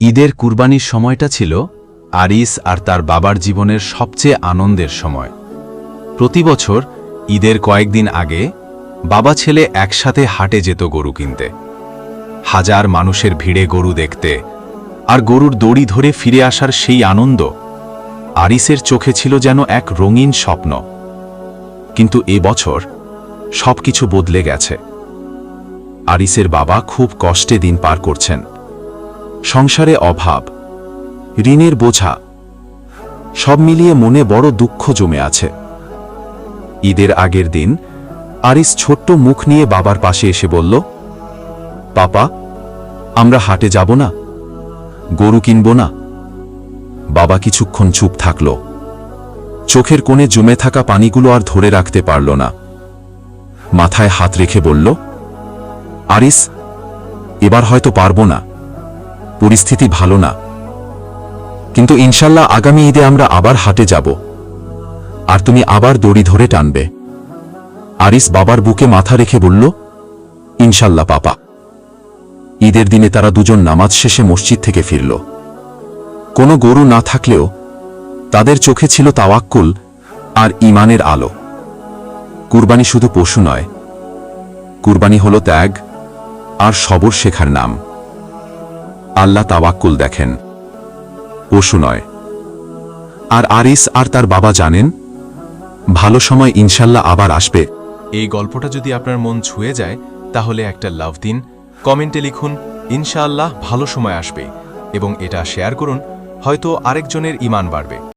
ঈদের কুরবানির সময়টা ছিল আরিস আর তার বাবার জীবনের সবচেয়ে আনন্দের সময়। প্রতি বছর ঈদের কয়েকদিন আগে বাবা ছেলে একসাথে হাটে যেত গরু কিনতে। হাজার মানুষের ভিড়ে গরু দেখতে আর গরুর দড়ি ধরে ফিরে আসার সেই আনন্দ আরিসের চোখে ছিল যেন এক রঙিন স্বপ্ন। কিন্তু এ বছর সবকিছু বদলে গেছে। আরিসের বাবা খুব কষ্টে দিন পার করছেন। সংসারে অভাব, ঋণের বোঝা, সব মিলিয়ে মনে বড় দুঃখ জমে আছে। ঈদের আগের দিন আরিস ছোট্ট মুখ নিয়ে বাবার পাশে এসে বলল, পাপা, আমরা হাটে যাব না, গরু কিনব না। বাবা কিছুক্ষণ চুপ থাকল। চোখের কোণে জমে থাকা পানিগুলো আর ধরে রাখতে পারল না। মাথায় হাত রেখে বলল, আরিস, এবার হয়তো পারব না। পরিস্থিতি ভালো না। কিন্তু ইনশাল্লাহ আগামী ঈদে আমরা আবার হাটে যাব। আর তুমি আবার দড়ি ধরে টানবে। আরিস বাবার বুকে মাথা রেখে বলল, ইনশাল্লাহ, পাপা। ঈদের দিনে তারা দুজন নামাজ শেষে মসজিদ থেকে ফিরল। কোনো গরু না থাকলেও তাদের চোখে ছিল তাওয়াক্কুল আর ইমানের আলো। কুরবানি শুধু পশু নয়, কুরবানি হল ত্যাগ আর সবর শেখার নাম। আল্লাহ তাওয়াক্কুল দেখেন। পশু নয়। আর আরিস আর তার বাবা জানেন, ভালো সময় ইনশাল্লাহ আবার আসবে। এই গল্পটা যদি আপনার মন ছুঁয়ে যায়, তাহলে একটা লাভ দিন। কমেন্টে লিখুন, ইনশাআল্লাহ ভালো সময় আসবে। এবং এটা শেয়ার করুন, হয়তো আরেকজনের ইমান বাড়বে।